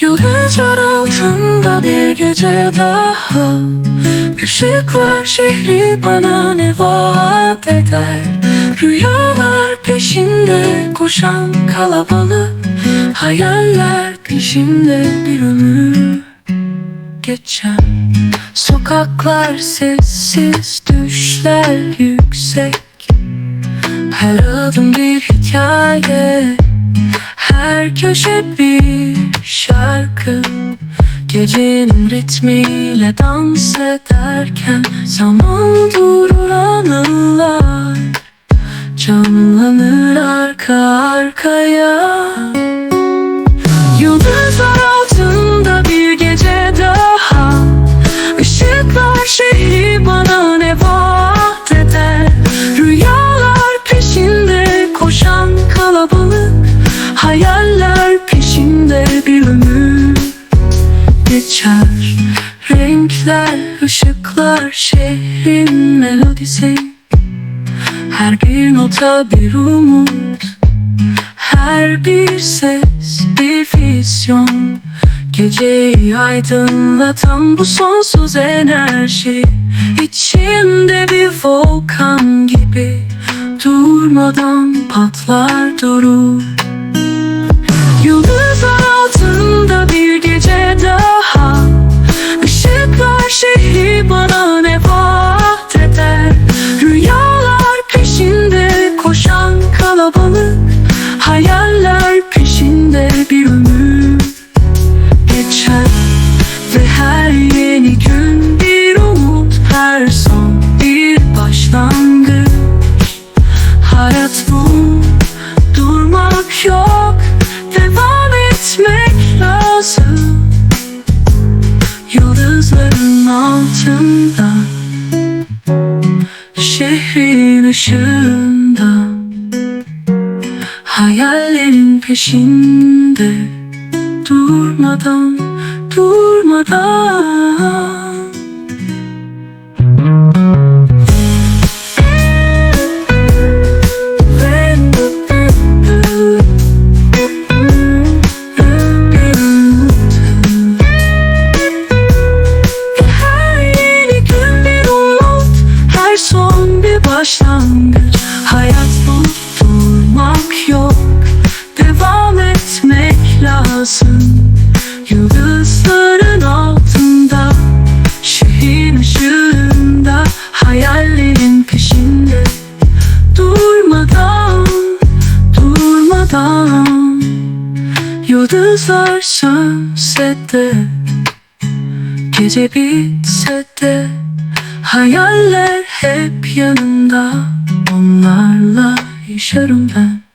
Yıldızlar altında bir gece daha. Işıklar şehri bana ne vaat eder? Rüyalar peşinde koşan kalabalık. Hayaller peşinde bir ömür geçer Sokaklar sessiz, düşler yüksek. Her adım bir hikaye Her köşe bir şarkı. Gecenin ritmiyle dans ederken Zaman durur anılar. Canlanır arka arkaya geçer. Renkler, ışıklar, şehrin melodisi. Her bir nota bir umut. Her bir ses bir vizyon. Geceyi aydınlatan bu sonsuz enerji. İçimde bir volkan gibi Durmadan patlar durur altında Şehrin ışığında Hayallerin peşinde Durmadan, durmadan başlangıç. Hayat bu durmak yok. Devam etmek lazım. Yıldızların altında Şehrin ışığında Hayallerin peşinde. Durmadan Durmadan Yıldızlar sönse de Gece bitse de Hayaller hep yanında Onlarla yaşarım ben